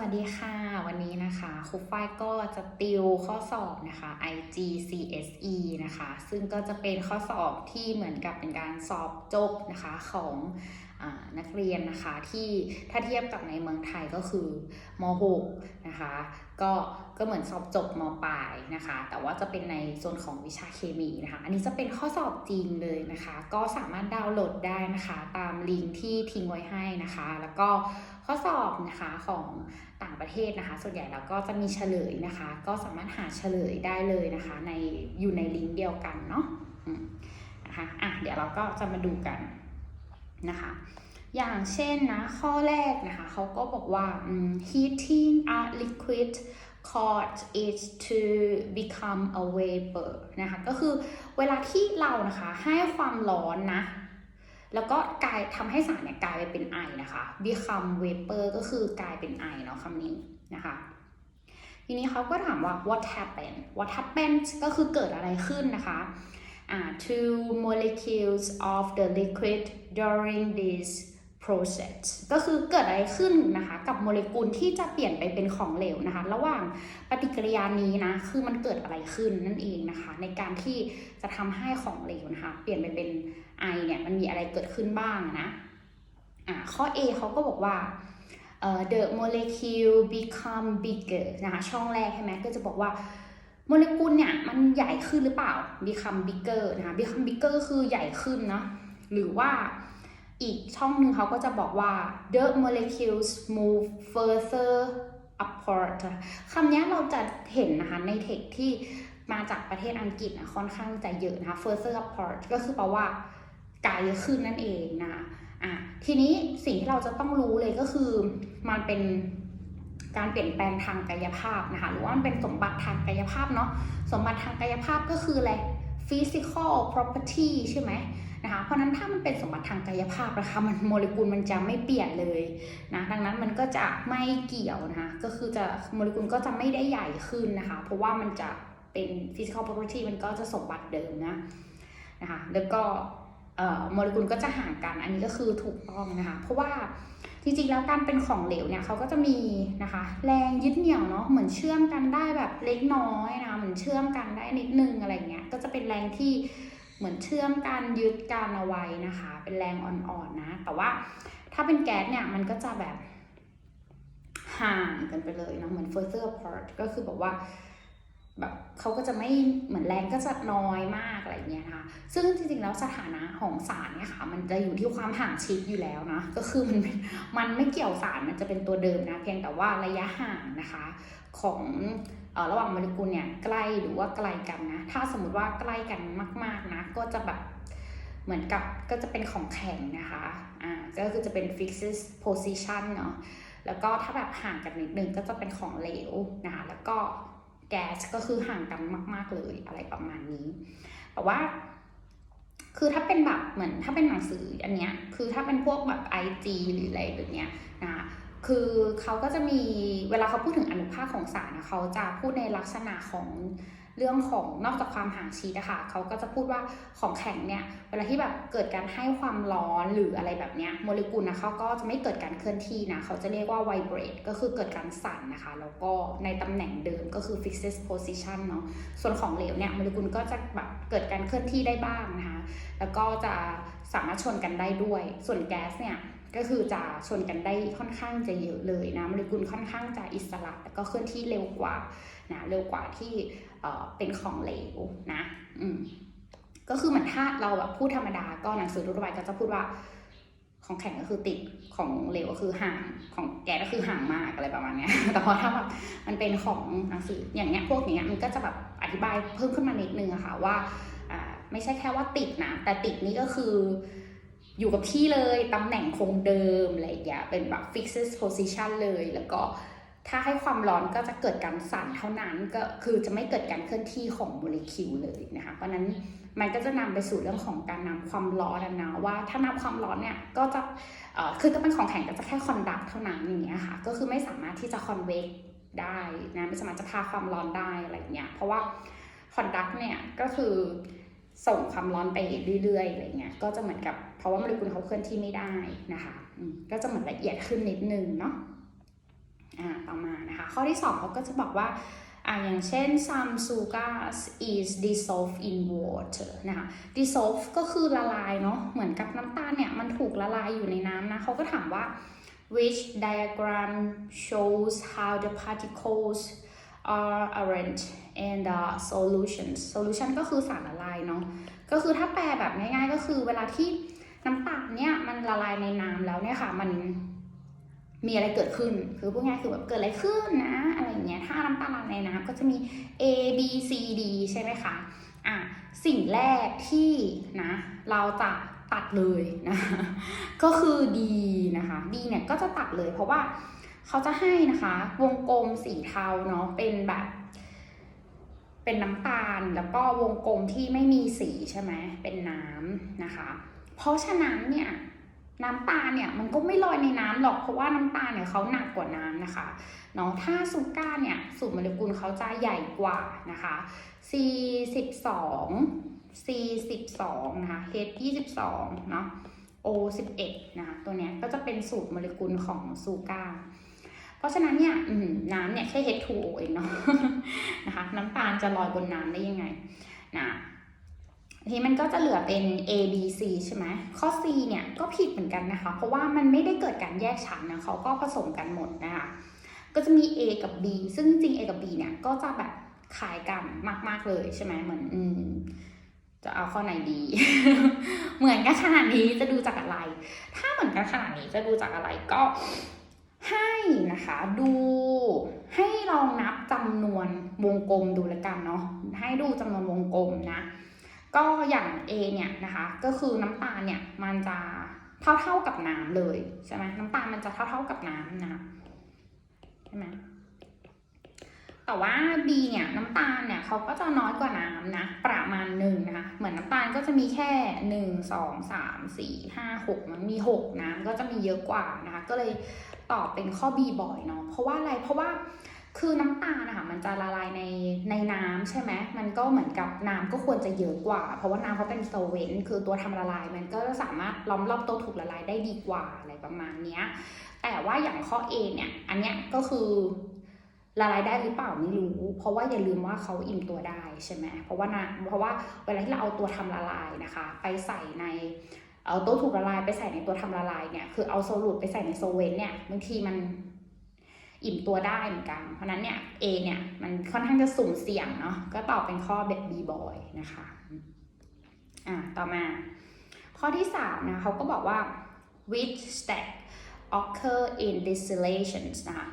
วัสดีค่ะ วันนี้นะคะครูฝ้ายก็จะติวข้อสอบนะคะ IGCSE นะคะ ซึ่งก็จะเป็นข้อสอบที่เหมือนกับเป็นการสอบจบนะคะของอนักเรียนนะคะที่ถ้าเทียบกับในเมืองไทยก็คือม .6 นะคะก็ก็เหมือนสอบจบมปลายนะคะ แต่ว่าจะเป็นในส่วนของวิชาเคมีนะคะ อันนี้จะเป็นข้อสอบจริงเลยนะคะ ก็สามารถดาวน์โหลดได้นะคะ ตามลิงก์ที่ทิ้งไว้ให้นะคะ แล้วก็ข้อสอบนะคะของ ต่างประเทศนะคะ ส่วนใหญ่แล้วก็จะมีเฉลยนะคะ ก็สามารถหาเฉลยได้เลยนะคะในอยู่ในลิงก์เดียวกันเนาะนะคะอะเดี๋ยวเราก็จะมาดูกันนะคะ อย่างเช่นนะข้อแรกนะคะเขาก็บอกว่า heating a liquid cause it to become a vapor นะคะก็คือเวลาที่เรานะคะให้ความร้อนนะ แล้วก็กลายทำให้สารเนี่ยกลายไปเป็นไอนะคะ become vapor ก็คือกลายเป็นไอเนาะคำนี้นะคะทีนี้เขาก็ถามว่า what happened what happened ก็คือเกิดอะไรขึ้นนะคะอ่า two molecules of the liquid during this process ก็คือเกิดอะไรขึ้นนะคะกับโมเลกุลที่จะเปลี่ยนไปเป็นของเหลวนะคะ ระหว่างปฏิกิริยานี้นะคือมันเกิดอะไรขึ้นนั่นเองนะคะ ในการที่จะทำให้ของเหลวนะคะ เปลี่ยนไปเป็น ไอเนี่ยมันมีอะไรเกิดขึ้นบ้างนะอ่าข้อ A เขาก็บอกว่า the molecule become bigger นะคะช่องแรกใช่ไหมก็จะบอกว่าโมเลกุลเนี่ยมันใหญ่ขึ้นหรือเปล่า become bigger นะคะ become bigger คือใหญ่ขึ้นเนาะหรือว่าอีกช่องหนึ่งเขาก็จะบอกว่า the molecules move further apart คำนี้เราจะเห็นนะคะในเทคที่มาจากประเทศอังกฤษนะค่อนข้างจะเยอะนะคะ further apart ก็คือแปลว่า ไกลขึ้นนั่นเองนะอะทีนี้สิ่งที่เราจะต้องรู้เลยก็คือมันเป็นการเปลี่ยนแปลงทางกายภาพนะคะหรือว่ามันเป็นสมบัติทางกายภาพเนาะสมบัติทางกายภาพก็คืออะไร physical property ใช่ไหมนะคะเพราะนั้นถ้ามันเป็นสมบัติทางกายภาพนะคะมันโมเลกุลมันจะไม่เปลี่ยนเลยนะดังนั้นมันก็จะไม่เกี่ยวนะคะก็คือจะโมเลกุลก็จะไม่ได้ใหญ่ขึ้นนะคะเพราะว่ามันจะเป็น physical property มันก็จะสมบัติเดิมนะนะคะแล้วก็ โมเลกุลก็จะห่างกัน อันนี้ก็คือถูกต้องนะคะ เพราะว่าจริงๆแล้วการเป็นของเหลวเนี่ยเขาก็จะมีนะคะ แรงยึดเหนี่ยวเนาะเหมือนเชื่อมกันได้แบบเล็กน้อยนะคะเหมือนเชื่อมกันได้นิดนึงอะไรเงี้ยก็จะเป็นแรงที่เหมือนเชื่อมกันยึดกันเอาไว้นะคะ เป็นแรงอ่อนๆนะ แต่ว่าถ้าเป็นแก๊สเนี่ยมันก็จะแบบห่างกันไปเลยเนาะเหมือน further apart ก็คือแบบว่า แบบเขาก็จะไม่เหมือนแรงก็จะน้อยมากอะไรเงี้ยนะคะซึ่งจริงๆแล้วสถานะของสารเนี่ยค่ะ มันจะอยู่ที่ความห่างชิดอยู่แล้วนะก็คือมันมันไม่เกี่ยวสารมันจะเป็นตัวเดิมนะเพียงแต่ว่าระยะห่างนะคะของระหว่างโมเลกุลเนี่ยใกล้หรือว่าไกลกันนะ ถ้าสมมติว่าใกล้กันมากๆนะ ก็จะแบบเหมือนกับก็จะเป็นของแข็งนะคะ อ่า ก็คือจะเป็น fixed position เนาะ แล้วก็ถ้าแบบห่างกันนิดนึงก็จะเป็นของเหลวนะคะ แล้วก็ แก๊สก็คือห่างกันมาก ๆเลยอะไรประมาณนี้ แต่ว่า คือถ้าเป็นแบบเหมือนถ้าเป็นหนังสืออันเนี้ย คือถ้าเป็นพวกแบบ IG หรืออะไรแบบเนี้ยนะคือเขาก็จะมีเวลาเขาพูดถึงอนุภาคของสารนะเขาจะพูดในลักษณะของ เรื่องของนอกจากความห่างชิดนะคะเขาก็จะพูดว่าของแข็งเนี่ยเวลาที่แบบเกิดการให้ความร้อนหรืออะไรแบบเนี้ยโมเลกุลนะเขาก็จะไม่เกิดการเคลื่อนที่นะเขาจะเรียกว่า vibrate ก็คือเกิดการสั่นนะคะ แล้วก็ในตำแหน่งเดิมก็คือ fixed position เนาะส่วนของเหลวเนี่ยโมเลกุลก็จะแบบเกิดการเคลื่อนที่ได้บ้างนะคะแล้วก็จะสามารถชนกันได้ด้วย ส่วนแก๊สเนี่ย ก็คือจะชนกันได้ค่อนข้างจะเยอะเลยนะโมเลกุลค่อนข้างจะอิสระแล้วก็เคลื่อนที่เร็วกว่านะเร็วกว่าที่เป็นของเหลวนะอืมก็คือเหมือนถ้าเราแบบพูดธรรมดาก็หนังสือทั่วไปก็จะพูดว่าของแข็งก็คือติดของเหลวก็คือห่างของแก๊สก็คือห่างมากอะไรประมาณนี้แต่พอถ้าแบบมันเป็นของหนังสืออย่างเงี้ยพวกเนี้ยมันก็จะแบบอธิบายเพิ่มขึ้นมานิดนึงอะค่ะว่าไม่ใช่แค่ว่าติดนะแต่ติดนี่ก็คือ อยู่กับที่เลยตำแหน่งคงเดิมอะไรอย่างเงี้ยเป็นแบบ fixed position เลยแล้วก็ถ้าให้ความร้อนก็จะเกิดการสั่นเท่านั้นก็คือจะไม่เกิดการเคลื่อนที่ของโมเลกุลเลยนะคะ เพราะนั้นมันก็จะนำไปสู่เรื่องของการนำความร้อนนะว่าถ้านำความร้อนเนี่ยก็จะเอ่อคือถ้าเป็นของแข็งก็จะแค่คอนดักเท่านั้นอย่างเงี้ยค่ะก็คือไม่สามารถที่จะคอนเวกได้นะไม่สามารถจะพาความร้อนได้อะไรเงี้ยเพราะว่าคอนดักเนี่ยก็คือ ส่งความร้อนไปเรื่อยๆอะไรเงี้ยก็จะเหมือนกับเพราะว่าโมเลกุลเขาเคลื่อนที่ไม่ได้นะคะก็จะเหมือนละเอียดขึ้นนิดนึงเนาะอ่าต่อมานะคะข้อที่2เขาก็จะบอกว่าอ่าอย่างเช่น some sugars is dissolved in water นะคะ dissolve ก็คือละลายเนาะเหมือนกับน้ำตาลเนี่ยมันถูกละลายอยู่ในน้ำนะเขาก็ถามว่า which diagram shows how the particles are arranged in the solutions solution ก็คือสารละลายเนาะก็คือถ้าแปลแบบง่ายๆ ก็คือเวลาที่น้ำตาลเนี่ยมันละลายในน้ำแล้วเนี่ยค่ะมันมีอะไรเกิดขึ้น คือพูดง่ายคือแบบเกิดอะไรขึ้นนะ อะไรอย่างเงี้ย ถ้าน้ำตาลละลายในน้ำก็จะมี A B C D ใช่ไหมคะ อะ สิ่งแรกที่นะ เราจะตัดเลยนะ ก็คือ D นะคะ D เนี่ยก็จะตัดเลย เพราะว่าเขาจะให้นะคะ วงกลมสีเทาเนาะ เป็นแบบ เป็นน้ำตาลแล้วก็วงกลมที่ไม่มีสีใช่ไหมเป็นน้ำนะคะ เพราะฉะนั้นเนี่ยน้ำตาลเนี่ยมันก็ไม่ลอยในน้ำหรอกเพราะว่าน้ำตาลเนี่ยเขาหนักกว่าน้ำนะคะเนาะถ้าซูก้าเนี่ยสูตรโมเลกุลเขาจะใหญ่กว่านะคะ C 12 C 12นะคะ H 22เนาะ O 11นะคะตัวเนี้ยก็จะเป็นสูตรโมเลกุลของซูก้า ราะฉะนั้นเนี่ยน้ำเนี่ยแค่ H2O เองเนาะนะคะน้ำตาลจะลอยบนน้ำได้ยังไงนะทีมันก็จะเหลือเป็น A B C ใช่ไหมข้อ C เนี่ยก็ผิดเหมือนกันนะคะ เพราะว่ามันไม่ได้เกิดการแยกชั้นนะเขาก็ผสมกันหมดนะคะ ก็จะมี A กับ B ซึ่งจริง A กับ B เนี่ยก็จะแบบขายกันมาก ๆเลยใช่ไหมเหมือนอืมจะเอาข้อไหนดี เหมือนกันขนาดนี้จะดูจากอะไร ถ้าเหมือนกันขนาดนี้จะดูจากอะไรก็ ให้นะคะดูให้ลองนับจำนวนวงกลมดูแล้วกันเนาะให้ดูจำนวนวงกลมนะก็อย่าง A เนี่ยนะคะ ก็คือน้ำตาลเนี่ยมันจะเท่าเท่ากับน้ำเลยใช่ไหมน้ำตาลมันจะเท่าเท่ากับน้ำนะคะใช่ไหมแต่ว่า B เนี่ยน้ำตาลเนี่ยเขาก็จะน้อยกว่าน้ำนะประมาณหนึ่งนะคะเหมือนน้ำตาลก็จะมีแค่หนึ่งสองสามสี่ห้าหกมันมีหกน้ำก็จะมีเยอะกว่านะคะก็เลย ตอบเป็นข้อ B บ่อยเนาะเพราะว่าอะไรเพราะว่าคือน้ำตาลนะคะมันจะละลายในในน้ำใช่ไหมมันก็เหมือนกับน้ำก็ควรจะเยอะกว่า เพราะว่าน้ำเขาเป็นโซเวนต์คือตัวทำละลาย มันก็สามารถล้อมรอบตัวถูกละลายได้ดีกว่าอะไรประมาณเนี้ยแต่ว่าอย่างข้อ A เนี่ยอันเนี้ยก็คือละลายได้หรือเปล่าไม่รู้ เพราะว่าอย่าลืมว่าเขาอิ่มตัวได้ใช่ไหมเพราะว่านะเพราะว่าเวลาที่เราเอาตัวทำละลายนะคะ ไปใส่ใน เอาตัวถูกละลายไปใส่ในตัวทำละลายเนี่ยคือเอาโซลูตไปใส่ในโซเวนเนี่ยบางทีมันอิ่มตัวได้เหมือนกัน เพราะนั้นเนี่ย A เนี่ยมันค่อนข้างจะสุ่มเสี่ยงเนาะก็ตอบเป็นข้อแบบ B boy นะคะอ่าต่อมา ข้อที่ 3 นะเขาก็บอกว่า which stack occur in distillations นะคะ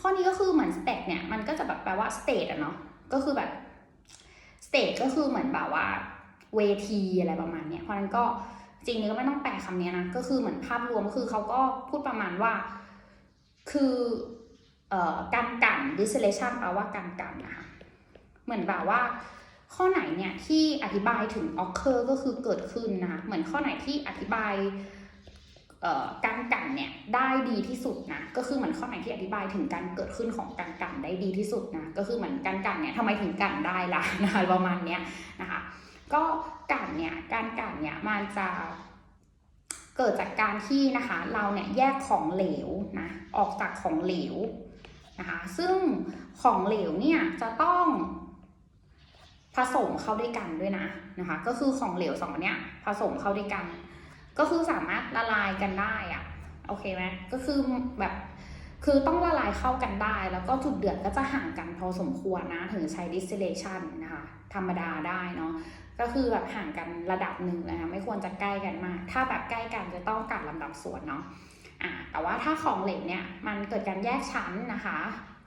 ข้อนี้ก็คือเหมือน stack เนี่ยมันก็จะแบบแปลว่า state อะเนาะก็คือแบบ state ก็คือเหมือนแบบว่าเวทีอะไรประมาณเนี้ยเพราะนั้นก็ จริงๆก็ไม่ต้องแปลคำนี้นะ ก็คือเหมือนภาพรวมก็คือเขาก็พูดประมาณว่า คือออการกัน distillation แปลว่าการกันนะคะเหมือนแบบว่า ข้อไหนเนี่ยที่อธิบายถึง occur ก็คือเกิดขึ้นนะคะเหมือนข้อไหนที่อธิบายการกันเนี่ยได้ดีที่สุดนะก็คือเหมือนข้อไหนที่อธิบายถึงการเกิดขึ้นของการกันได้ดีที่สุดนะก็คือเหมือนการกันเนี่ยทำไมถึงกันได้ล่ะนะคะประมาณเนี้ยนะคะ ก็กันเนี่ยการกันเนี่ยมันจะเกิดจากการที่นะคะเราเนี่ยแยกของเหลวนะออกจากของเหลวนะคะซึ่งของเหลวเนี่ยจะต้องผสมเข้าด้วยกันด้วยนะนะคะก็คือของเหลวสองอันเนี่ยผสมเข้าด้วยกัน ก็คือสามารถละลายกันได้อะโอเคไหมก็คือแบบคือต้องละลายเข้ากันได้ แล้วก็จุดเดือดก็จะห่างกันพอสมควรนะถึงใช้ distillation นะคะธรรมดาได้เนาะ ก็คือแบบห่างกันระดับหนึ่งนะคะไม่ควรจะใกล้กันมาก ถ้าแบบใกล้กันจะต้องกัดลำดับส่วนเนาะอ่าแต่ว่าถ้าของเหลวเนี่ยมันเกิดการแยกชั้นนะคะ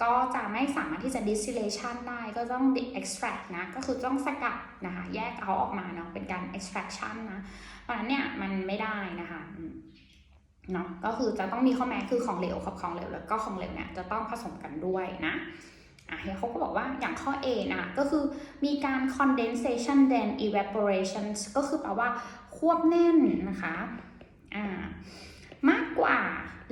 ก็จะไม่สามารถที่จะ distillation ได้ก็ต้อง extract นะก็คือต้องสกัดนะคะแยกเอาออกมาเนาะเป็นการ extraction นะเพราะนั้นเนี่ยมันไม่ได้นะคะเนาะก็คือจะต้องมีข้อแม้คือของเหลวกับของเหลวแล้วก็ของเหลวเนี่ยจะต้องผสมกันด้วยนะ อะเขาก็บอกว่าอย่างข้อ A นะคะก็คือมีการ condensation then evaporation ก็คือแปลว่าควบแน่นนะคะอ่ามากกว่า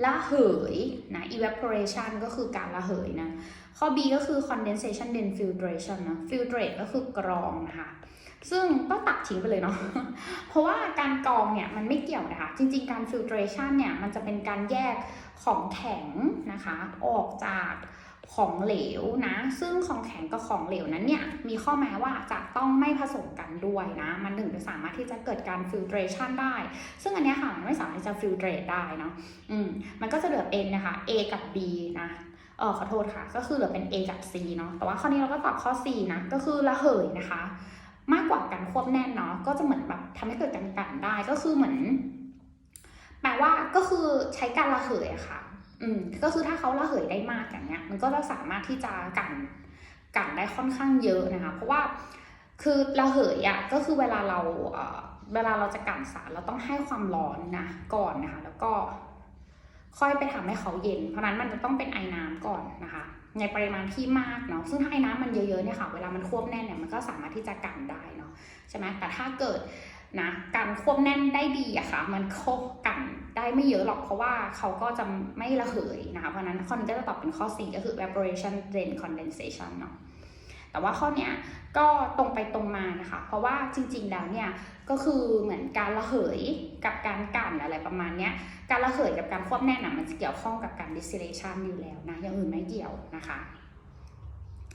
ละเหยนะ evaporation ก็คือการละเหยนะ ข้อ B ก็คือ condensation then filtration นะ filtrate ก็คือกรองนะคะซึ่งก็ตัดทิ้งไปเลยเนาะ เพราะว่าการกรองเนี่ยมันไม่เกี่ยวนะคะ จริง ๆ การฟิลเทรชันเนี่ยมันจะเป็นการแยกของแข็งนะคะ ออกจาก ของเหลวนะ ซึ่งของแข็งกับของเหลวนั้นเนี่ย มีข้อแม้ว่าจะต้องไม่ผสมกันด้วยนะ มันถึงจะสามารถที่จะเกิดการฟิลเทรชันได้ ซึ่งอันนี้ค่ะ มันไม่สามารถที่จะฟิลเทรตได้เนาะ อืม มันก็จะเหลือเป็นนะคะ A กับ B นะเออขอโทษค่ะ ก็คือเหลือเป็น A กับ C เนาะ แต่ว่าข้อนี้เราก็ตอบข้อ C นะ ก็คือระเหยนะคะ มากกว่าการควบแน่นเนาะ ก็จะเหมือนแบบทำให้เกิดการกันได้ ก็คือเหมือนแปลว่าก็คือใช้การระเหยอะค่ะ อืมก็คือถ้าเขาระเหยได้มากอย่างเงี้ย มันก็จะสามารถที่จะกันกันได้ค่อนข้างเยอะนะคะ เพราะว่าคือระเหยอะก็คือเวลาเราเวลาเราจะกันสารเราต้องให้ความร้อนนะก่อนนะคะ แล้วก็ค่อยไปทำให้เขาเย็น เพราะนั้นมันจะต้องเป็นไอ้น้ำก่อนนะคะ ในปริมาณที่มากเนาะซึ่งถ้าไอ้น้ำมันเยอะๆเนี่ยค่ะ เวลามันควบแน่นเนี่ยมันก็สามารถที่จะกันได้เนาะใช่ไหมแต่ถ้าเกิด นะการควบแน่นได้ดีอะค่ะ มันโคกันได้ไม่เยอะหรอกเพราะว่าเขาก็จะไม่ระเหยนะคะ เพราะนั้นข้อนี้ก็จะตอบเป็นข้อ C ก็คือ evaporation then condensation เนาะแต่ว่าข้อเนี้ยก็ตรงไปตรงมานะคะ เพราะว่าจริงๆแล้วเนี่ยก็คือเหมือนการระเหยกับการกันอะไรประมาณเนี้ยการระเหยกับการควบแน่นอะมันจะเกี่ยวข้องกับการ distillation อยู่แล้วนะอย่างอื่นไม่เกี่ยวนะคะ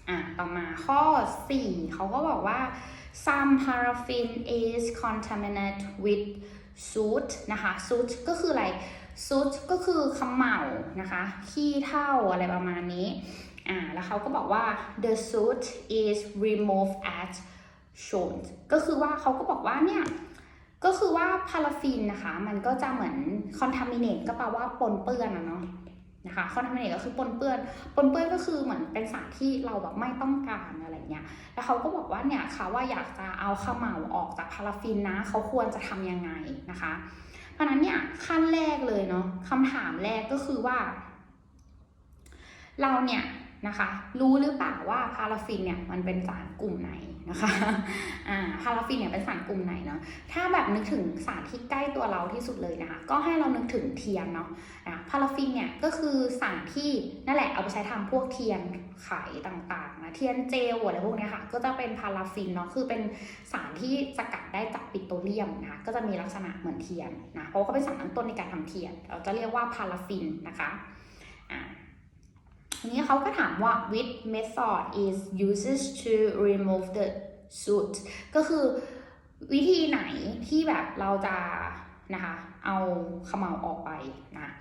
อะต่อมาข้อ 4เขาก็บอกว่า some paraffin is contaminated with soot นะคะ soot ก็คืออะไร soot ก็คือขมเหลานะคะ ขี้เถ้าอะไรประมาณนี้อ่าแล้วเขาก็บอกว่า the soot is removed as shown ก็คือว่าเขาก็บอกว่าเนี่ยก็คือว่าพาราฟินนะคะ มันก็จะเหมือน contaminate ก็แปลว่าปนเปื้อนอะเนาะ นะคะคอนทามิเนตก็คือปนเปื้อน ปนเปื้อนก็คือเหมือนเป็นสารที่เราแบบไม่ต้องการอะไรเงี้ย แล้วเขาก็บอกว่าเนี่ยค่ะว่าอยากจะเอาข้าวเหมาออกจากพาราฟินนะ เขาควรจะทำยังไงนะคะ เพราะฉะนั้นเนี่ยขั้นแรกเลยเนาะคำถามแรกก็คือว่า เราเนี่ย นะคะ รู้หรือเปล่าว่าพาราฟินเนี่ยมันเป็นสารกลุ่มไหนนะคะอ่าพาราฟินเนี่ยเป็นสารกลุ่มไหนเนาะถ้าแบบนึกถึงสารที่ใกล้ตัวเราที่สุดเลยนะคะ ก็ให้เรานึกถึงเทียนเนาะนะพาราฟินเนี่ยก็คือสารที่นั่นแหละเอาไปใช้ทำพวกเทียนไขต่างๆนะเทียนเจลอะไรพวกนี้ค่ะ ก็จะเป็นพาราฟินเนาะคือเป็นสารที่สกัดได้จากปิโตรเลียมนะคะก็จะมีลักษณะเหมือนเทียนนะเพราะเขาเป็นสารตั้งต้นในการทำเทียน เราจะเรียกว่าพาราฟินนะคะอ่า ทีนี้เขาก็ถามว่า which method is uses to remove the soot ก็คือวิธีไหนที่แบบเราจะนะคะเอาขมเหลาออกไปนะ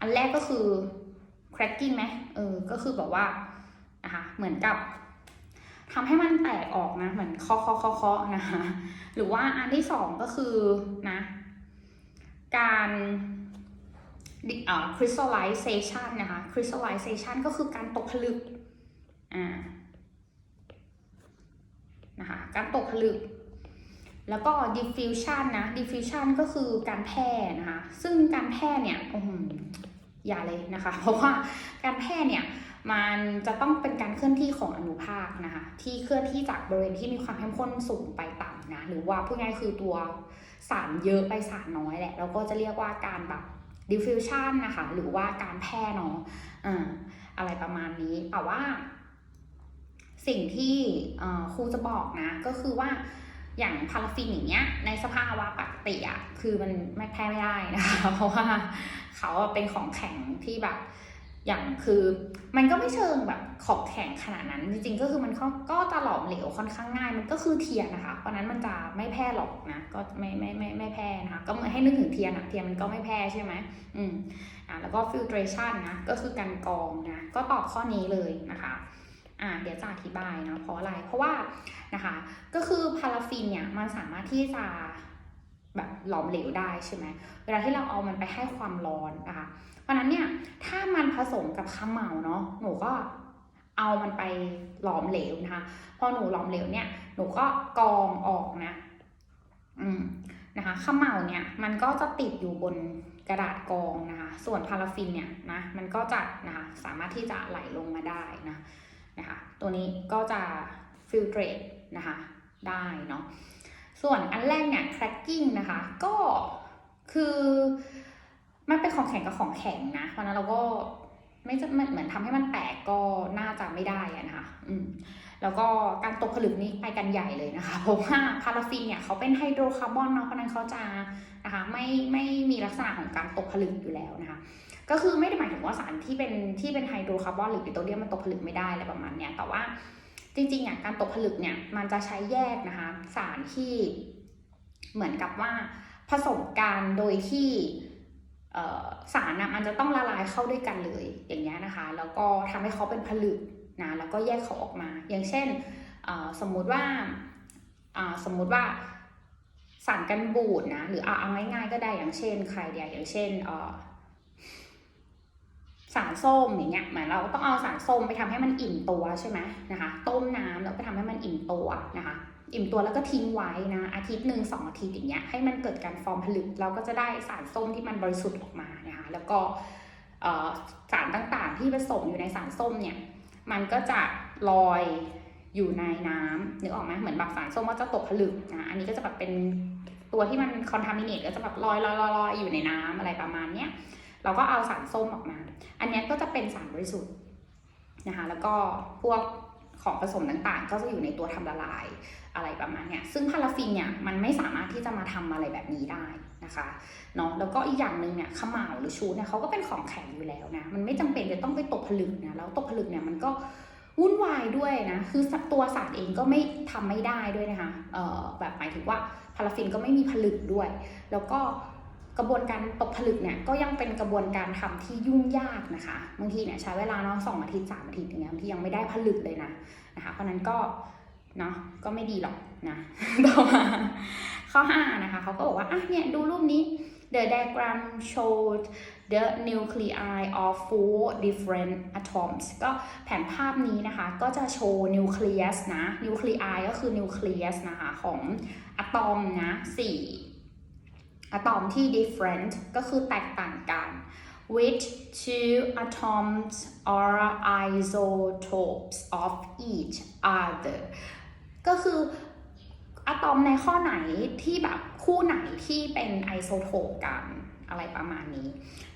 อันแรกก็คือ cracking ไหมเออก็คือแบบว่านะคะเหมือนกับทำให้มันแตกออกนะ เหมือนเคาะเคาะเคาะเคาะนะคะหรือว่าอันที่สองก็คือนะการ อ่า crystallization นะคะ crystallization ก็คือการตกผลึกอ่านะคะการตกผลึก แล้วก็ diffusion นะ diffusion ก็คือการแพร่นะคะซึ่งการแพร่เนี่ยอย่าเลยนะคะ เพราะว่าการแพร่เนี่ยมันจะต้องเป็นการเคลื่อนที่ของอนุภาคนะคะที่เคลื่อนที่จากบริเวณที่มีความเข้มข้นสูงไปต่ำนะหรือว่าพูดง่ายคือตัวสารเยอะไปสารน้อยแหละเราก็จะเรียกว่าการแบบ diffusion นะคะ หรือว่าการแพร่เนาะอะไรประมาณนี้ แต่ว่า สิ่งที่ครูจะบอกนะ ก็คือว่าอย่างพาราฟินอย่างเงี้ยในสภาวะปกติอะคือมันไม่แพร่ไม่ได้นะคะ เพราะว่าเขาเป็นของแข็งที่แบบ อย่างคือมันก็ไม่เชิงแบบของแข็งขนาดนั้น จริงๆ ก็คือมันก็ก็จะหลอมเหลวค่อนข้างง่าย มันก็คือเทียนนะคะ เพราะนั้นมันจะไม่แพร่หรอกนะ ก็ไม่ไม่ไม่ไม่แพร่นะคะ ก็เหมือนให้นึกถึงเทียนอะเทียนมันก็ไม่แพร่ใช่ไหมอืมอะแล้วก็ filtration นะ ก็คือการกรองนะ ก็ตอบข้อนี้เลยนะคะอ่าเดี๋ยวจะอธิบายเนาะเพราะอะไร เพราะว่านะคะ ก็คือพาราฟินเนี่ยมันสามารถที่จะ แบบหลอมเหลวได้ใช่ไหมเวลาที่เราเอามันไปให้ความร้อนนะคะ เพราะนั้นเนี่ยถ้ามันผสมกับข้าวเหมาเนาะหนูก็เอามันไปหลอมเหลวนะคะ พอหนูหลอมเหลวเนี่ยหนูก็กรองออกนะ อืมนะคะข้าวเหมาเนี่ยมันก็จะติดอยู่บนกระดาษกรองนะคะ ส่วนพาราฟินเนี่ยนะมันก็จะนะคะสามารถที่จะไหลลงมาได้นะนะคะ ตัวนี้ก็จะฟิลเตรตนะคะได้เนาะ ส่วนอันแรกเนี่ย cracking นะคะ ก็คือมันเป็นของแข็งกับของแข็งนะ เพราะนั้นเราก็ไม่จะเหมือนทำให้มันแตกก็น่าจะไม่ได้อะนะคะ อืม แล้วก็การตกผลึกนี้ไปกันใหญ่เลยนะคะ เพราะว่าพาราฟินเนี่ยเขาเป็นไฮโดรคาร์บอนเนาะ เพราะฉะนั้นเขาจะนะคะไม่ไม่มีลักษณะของการตกผลึกอยู่แล้วนะคะ ก็คือไม่ได้หมายถึงว่าสารที่เป็นที่เป็นไฮโดรคาร์บอนหรือปิโตรเลียมมันตกผลึกไม่ได้อะไรประมาณเนี้ย แต่ว่า จริงๆอะการตกผลึกเนี่ยมันจะใช้แยกนะคะสารที่เหมือนกับว่าผสมกันโดยที่สารน่ะมันจะต้องละลายเข้าด้วยกันเลยอย่างเงี้ยนะคะ แล้วก็ทำให้เขาเป็นผลึกนะแล้วก็แยกเขาออกมา อย่างเช่นสมมุติว่าสมมุติว่าสารกันบูดนะหรือเอาง่ายๆก็ได้อย่างเช่นใครเดียอย่างเช่น สารส้มอย่างเงี้ยเหมือนเราต้องเอาสารส้มไปทำให้มันอิ่มตัวใช่ไหมนะคะ ต้มน้ำแล้วก็ทำให้มันอิ่มตัวนะคะ อิ่มตัวแล้วก็ทิ้งไว้นะอาทิตย์หนึ่งสองอาทิตย์อย่างเงี้ยให้มันเกิดการฟอร์มผลึกเราก็จะได้สารส้มที่มันบริสุทธิ์ออกมานะคะแล้วก็สารต่างๆที่ผสมอยู่ในสารส้มเนี่ยมันก็จะลอยอยู่ในน้ำนึกออกไหมเหมือนแบบสารส้มก็จะตกผลึกนะอันนี้ก็จะแบบเป็นตัวที่มันคอนทามิเนตก็จะแบบลอยลอยลอยลอยอยู่ในน้ำอะไรประมาณเนี้ย เราก็เอาสารส้มออกมา อันนี้ก็จะเป็นสารบริสุทธิ์นะคะ แล้วก็พวกของผสมต่างๆ ก็จะอยู่ในตัวทำละลายอะไรประมาณเนี้ย ซึ่งพาราฟินเนี่ยมันไม่สามารถที่จะมาทำอะไรแบบนี้ได้นะคะเนาะ แล้วก็อีกอย่างหนึ่งเนี่ยขมาวหรือชูเนี่ยเขาก็เป็นของแข็งอยู่แล้วนะ มันไม่จำเป็นจะต้องไปตกผลึกนะ แล้วตกผลึกเนี่ยมันก็วุ่นวายด้วยนะ คือตัวสารเองก็ไม่ทำไม่ได้ด้วยนะคะ เอ่อแบบหมายถึงว่าพาราฟินก็ไม่มีผลึกด้วย แล้วก็ กระบวนการตกผลึกเนี่ยก็ยังเป็นกระบวนการทำที่ยุ่งยากนะคะ บางทีเนี่ยใช้เวลาเนาะสองอาทิตย์สามอาทิตย์อย่างเงี้ยบางทียังไม่ได้ผลึกเลยนะนะคะ เพราะนั้นก็เนาะก็ไม่ดีหรอกนะต่อมาข้อ5นะคะเขาก็บอกว่าอะเนี่ยดูรูปนี้ the diagram showed the nuclei of four different atoms ก็แผนภาพนี้นะคะ ก็จะโชว์นิวเคลียสนะ nuclei ก็คือนิวเคลียสนะคะ ของอะตอมนะสี่ อะตอมที่ different ก็คือแตกต่างกัน which two atoms are isotopes of each other ก็คืออะตอมในข้อไหนที่แบบคู่ไหนที่เป็นไอโซโทปกันอะไรประมาณนี้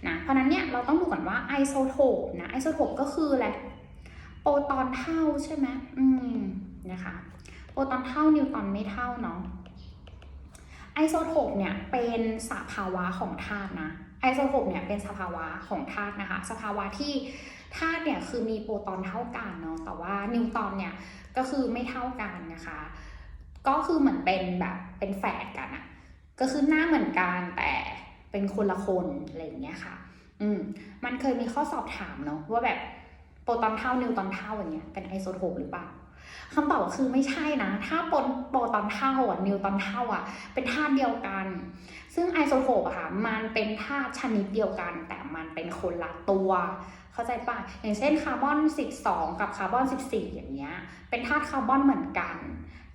นะเพราะนั้นเนี่ยเราต้องดูก่อนว่าไอโซโทปนะไอโซโทปก็คืออะไรโปรตอนเท่าใช่ไหมอืมนะคะโปรตอนเท่านิวตอนไม่เท่าเนาะ ไอโซโทปเนี่ยเป็นสภาวะของธาตุนะไอโซโทปเนี่ยเป็นสภาวะของธาตุนะคะ สภาวะที่ธาตุเนี่ยคือมีโปรตอนเท่ากันเนาะแต่ว่านิวตรอนเนี่ยก็คือไม่เท่ากันนะคะ ก็คือเหมือนเป็นแบบเป็นแฝดกันอะก็คือหน้าเหมือนกันแต่เป็นคนละคนอะไรอย่างเงี้ยค่ะ อืมมันเคยมีข้อสอบถามเนาะว่าแบบโปรตอนเท่านิวตรอนเท่าอย่างเงี้ยเป็นไอโซโทปหรือเปล่า คำตอบคือไม่ใช่นะ ถ้าปนโปรตอนเท่าอะนิวตอนเท่าอะ เป็นธาตุเดียวกัน ซึ่งไอโซโทปอะค่ะ มันเป็นธาตุชนิดเดียวกัน แต่มันเป็นคนละตัว เข้าใจป่ะ อย่างเช่นคาร์บอน 12 กับคาร์บอน 14 อย่างเงี้ย เป็นธาตุคาร์บอนเหมือนกัน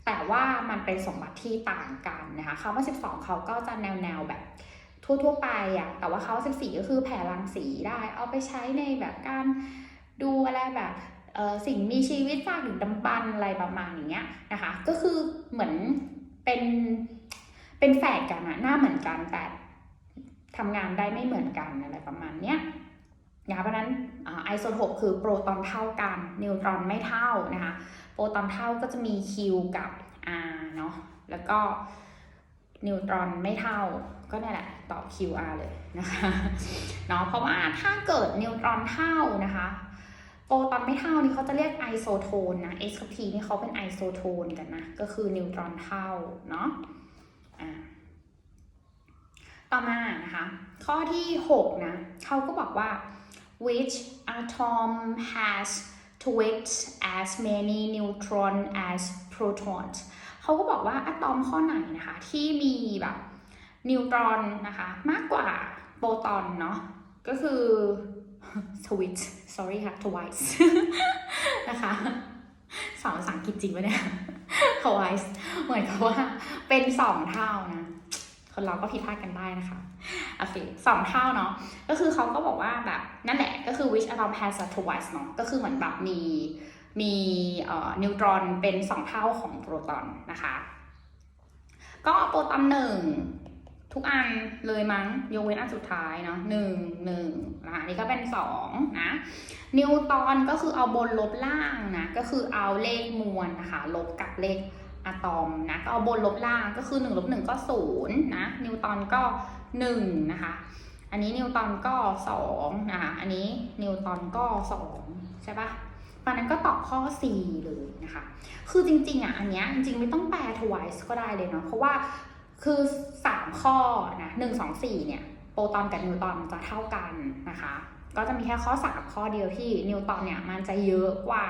แต่ว่ามันเป็นสมบัติที่ต่างกันนะคะ คาร์บอน 12 เขาก็จะแนวแนวแบบทั่วๆไปอะแต่ว่าคาร์บอน14 ก็คือแผ่รังสีได้ เอาไปใช้ในแบบการดูอะไรแบบ สิ่งมีชีวิตซากดึกดำบรรอะไรประมาณอย่างเงี้ยนะคะ ก็คือเหมือนเป็นเป็นแฝดกันอะหน้าเหมือนกันแต่ทำงานได้ไม่เหมือนกันอะไรประมาณเนี้ยนะคะเพราะฉะนั้นไอโซโทปคือโปรตอนเท่ากันนิวตรอนไม่เท่านะคะโปรตอนเท่าก็จะมี Q กับ R เนาะแล้วก็นิวตรอนไม่เท่าก็นี่แหละตอบ QR เลยนะคะเนาะเพราะว่าถ้าเกิดนิวตรอนเท่านะคะ โปรตอนไม่เท่านี่เขาจะเรียกไอโซโทนนะ X กับ P นี่เขาเป็นไอโซโทนกันนะ ก็คือนิวตรอนเท่าเนาะต่อมานะคะ ข้อที่ 6 นะเขาก็บอกว่า which atom has twice as many neutron as protons เขาก็บอกว่าอะตอมข้อไหนนะคะ ที่มีแบบนิวตรอนนะคะ มากกว่าโปรตอนเนาะก็คือ twice sorry ค่ะ twice นะคะสอนภาษาอังกฤษจริงปะเนี่ย twice เหมือนกับว่าเป็นสองเท่านะ คนเราก็ผิดพลาดกันได้นะคะ โอเคสองเท่าเนาะ ก็คือเขาก็บอกว่าแบบนั่นแหละ ก็คือ which atom has a twice เนาะ ก็คือเหมือนแบบมีมีเอ่อนิวตรอนเป็นสองเท่าของโปรตอนนะคะ ก็โปรตอนหนึ่ง ทุกอันเลยมั้งยกเว้นอันสุดท้ายเนาะหนึ่งหนึ่งนะคะอันนี้ก็เป็นสองนะนิวตอนก็คือเอาบนลบล่างนะก็คือเอาเลขมวลนะคะลบกับเลขอะตอมนะก็เอาบนลบล่างก็คือ1ลบ1ก็0นะนิวตอนก็1นะคะอันนี้นิวตอนก็2นะคะอันนี้นิวตอนก็2ใช่ปะเพราะนั้นก็ตอบข้อ C เลยนะคะ คือจริงๆอะอันเนี้ยจริงๆไม่ต้องแปล twice ก็ได้เลยเนาะเพราะว่า คือ3ข้อนะ1 2 4เนี่ยโปรตอนกับนิวตอนจะเท่ากันนะคะ ก็จะมีแค่ข้อ3ข้อเดียวที่นิวตอนเนี่ยมันจะเยอะกว่า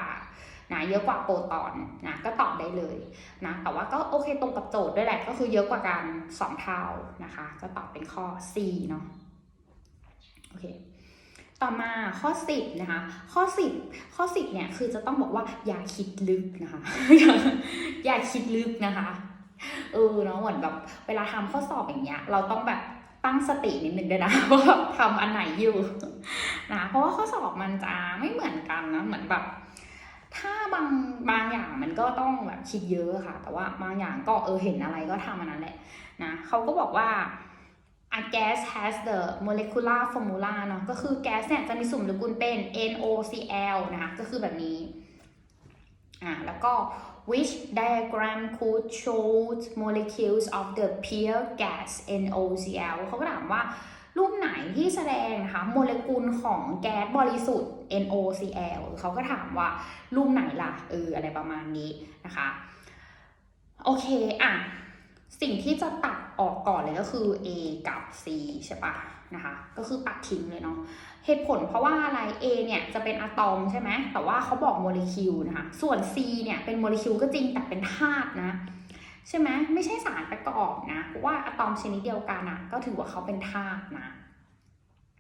นะเยอะกว่าโปรตอนนะก็ตอบได้เลยนะแต่ว่าก็โอเคตรงกับโจทย์ด้วยแหละก็คือเยอะกว่ากัน2เท่านะคะ ก็ตอบเป็นข้อ C เนาะโอเคต่อมาข้อ 10 นะคะ ข้อ 10 ข้อ 10เนี่ยคือจะต้องบอกว่าอย่าคิดลึกนะคะ อย่าคิดลึกนะคะ เออเนาะเหมือนแบบเวลาทำข้อสอบอย่างเงี้ย เราต้องแบบตั้งสตินิดนึงด้วยนะว่าแบบทำอันไหนอยู่นะเพราะว่าข้อสอบมันจะไม่เหมือนกันนะเหมือนแบบถ้าบางบางอย่างมันก็ต้องแบบคิดเยอะค่ะ แต่ว่าบางอย่างก็เออเห็นอะไรก็ทำอันนั้นแหละนะเขาก็บอกว่า a gas has the molecular formula เนาะก็คือแก๊สเนี่ยจะมีสมโมเลกุลเป็น NOCl นะคะก็คือแบบนี้อ่าแล้วก็ which diagram could show molecules of the pure gas NOCl เขาก็ถามว่า รูปไหนที่แสดงนะคะโมเลกุลของแก๊สบริสุทธิ์ NOCl เขาก็ถามว่า รูปไหนล่ะเอออะไรประมาณนี้นะคะ โอเค อะ สิ่งที่จะตัดออกก่อนเลยก็คือ A กับ C ใช่ปะนะคะ ก็คือตัดทิ้งเลยเนาะ เหตุผลเพราะว่าอะไร A เนี่ยจะเป็นอะตอมใช่ไหมแต่ว่าเขาบอกโมเลกุลนะคะ ส่วน C เนี่ยเป็นโมเลกุลก็จริงแต่เป็นธาตุนะใช่ไหมไม่ใช่สารประกอบนะเพราะว่าอะตอมชนิดเดียวกันอะก็ถือว่าเขาเป็นธาตุนะ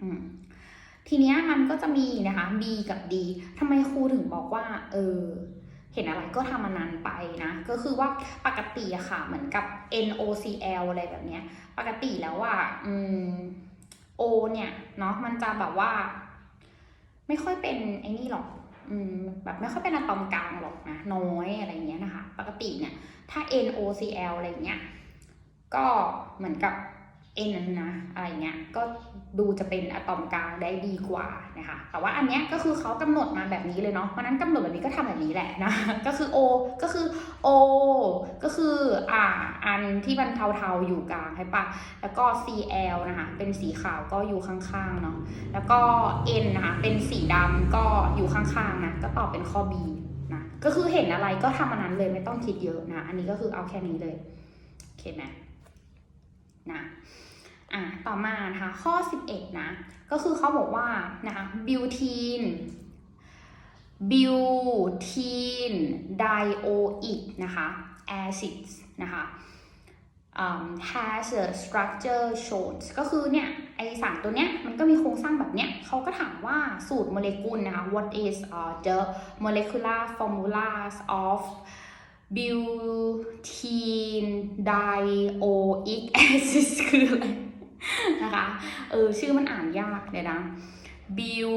อืมทีเนี้ยมันก็จะมีนะคะ B กับ D ทำไมครูถึงบอกว่า เออ เห็นอะไรก็ทำมันนั้นไปนะ ก็คือว่าปกติอะค่ะ เหมือนกับ NOCl อะไรแบบเนี้ย ปกติแล้วว่าอืม โอเนี่ยเนาะมันจะแบบว่า ไม่ค่อยเป็นไอ้นี่หรอกอืมแบบไม่ค่อยเป็นอะตอมกลางหรอกนะน้อยอะไรเงี้ยนะคะ ปกติเนี่ย ถ้า NOCl อะไรเงี้ยก็เหมือนกับ N นั้นนะอะไรเงี้ยก็ดูจะเป็นอะตอมกลางได้ดีกว่านะคะแต่ว่าอันเนี้ยก็คือเขากำหนดมาแบบนี้เลยเนาะเพราะนั้นกำหนดแบบนี้ก็ทำแบบนี้แหละนะก็คือ O ก็คือ O ก็คืออ่าอันที่มันเทาๆอยู่กลางใช่ปะแล้วก็ CL นะคะเป็นสีขาวก็อยู่ข้างๆเนาะแล้วก็ N นะคะเป็นสีดำก็อยู่ข้างๆนะก็ตอบเป็นข้อ B นะก็คือเห็นอะไรก็ทำอันนั้นเลยไม่ต้องคิดเยอะนะอันนี้ก็คือเอาแค่นี้เลยโอเคไหมนะ อะต่อมานะคะข้อ 11 นะ ก็คือเขาบอกว่านะคะบิวทีนบิวทีนไดโออิกนะคะ acids นะคะ has a structure shown ก็คือเนี่ยไอสารตัวเนี้ยมันก็มีโครงสร้างแบบเนี้ยเขาก็ถามว่าสูตรโมเลกุลนะคะ what is uh, the molecular formulas of butene dioic acid คืออะไร นะคะ เออ ชื่อมันอ่านยากเลยนะบิว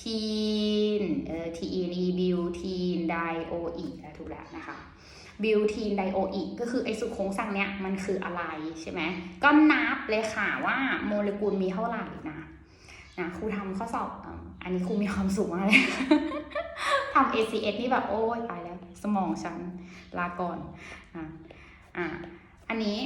ทีนเออ T E N E บิวทีนไดโออีถูกแล้วนะคะบิวทีนไดโออีก็คือไอสุโครงสร้างเนี้ยมันคืออะไรใช่ไหมก็นับเลยค่ะว่าโมเลกุลมีเท่าไหร่นะนะครูทำข้อสอบอันนี้ครูมีความสุขมากเลยทำ ACS นี่แบบโอ้ยตายแล้ว สมองฉันลาก่อนอะอะอันนี้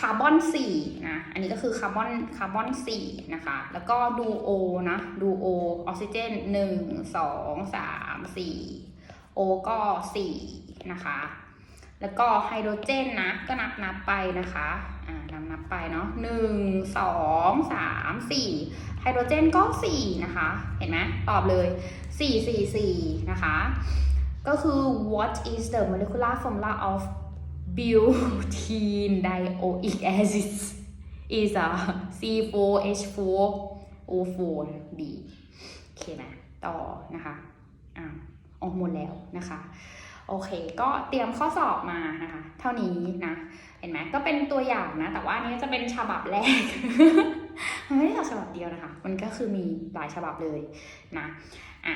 คาร์บอน4นะ อันนี้ก็คือคาร์บอนคาร์บอน4นะคะ แล้วก็ดูโอนะ ดูโอออกซิเจน 1 2 3 4 โอก็ 4 นะคะ แล้วก็ไฮโดรเจนนะ ก็นับนับไปนะคะ อ่า นับนับไปเนาะ1 2 3 4ไฮโดรเจนก็ 4 นะคะ เห็นไหมตอบเลย 4 4 4 นะคะ ก็คือ what is the molecular formula of butene dioic acid is a C4H4O4 B โอเคไหมต่อนะคะอ่าออกหมดแล้วนะคะ โอเค ก็เตรียมข้อสอบมานะคะ เท่านี้นะ เห็นไหมก็เป็นตัวอย่างนะ แต่ว่านนี้จะเป็นฉบับแรก มันไม่ได้ฉบับเดียวนะคะ มันก็คือมีหลายฉบับเลยนะ อะ